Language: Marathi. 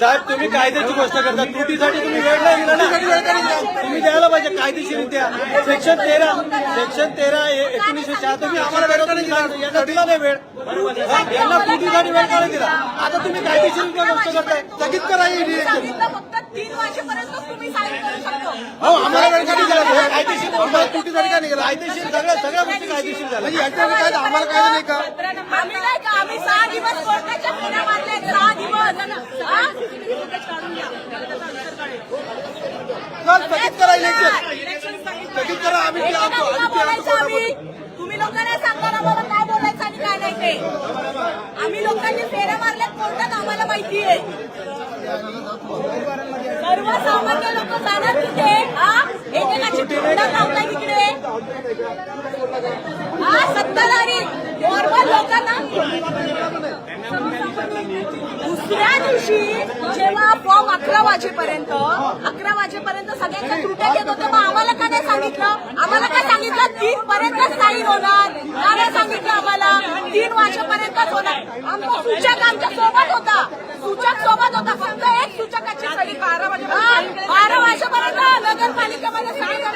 साहेब तुम्ही कायद्याची गोष्ट करता. त्रुटीसाठी तुम्ही वेळ नाही दिला ना. तुम्ही द्यायला पाहिजे कायदेशीरित्या सेक्शन तेरा सेक्शन तेरा एकोणीसशे शहात्तर तुम्ही आम्हाला वेळ नाही दिला. यांना दिला नाही वेळ. हा, यांना त्रुटीसाठी वेळ का नाही दिला? आता तुम्ही कायदेशीरित्या गोष्ट करताय. स्थगित करा ही हो आम्हाला वेळ का नाही दिला? कायदेशीर त्रुटीसाठी का नाही गेला कायदेशीर सगळ्या सगळ्या गोष्टी कायदेशीर झाल्या. म्हणजे याच्यामध्ये काय आम्हाला काय नाही का? आम्ही नाही का? आम्ही सहा दिवस कोर्टाच्या फेऱ्या मारल्या सहा दिवस. स्थगित करा इलेक्शन स्थगित करा आम्ही तुम्ही लोकांना सांगताना मला काय बोलायचं आणि काय नाही ते. आम्ही लोकांनी फेऱ्या मारल्यात कोर्टात आम्हाला माहिती आहे? सर्वसामान्य लोक जाणार तिथे. हा? एकेकाची तोंडं लावताय तिकडे. हा सत्ताधारी नॉर्मल लोकांना. दुसऱ्या दिवशी जेव्हा फॉर्म अकरा वाजेपर्यंत अकरा वाजेपर्यंत सगळ्यांच्या त्रुट्या घेत होत्या मग आम्हाला का नाही सांगितलं? आम्हाला काय सांगितलं? तीन पर्यंत नाही होणार. का नाही सांगितलं आम्हाला? तीन वाजेपर्यंत होणार. आमचा सूचक आमच्यासोबत होता. सूचक सोबत होता. फक्त एक सूचकाची सरी बारा वाजे बारा वाजेपर्यंत नगरपालिकेमध्ये सांगितलं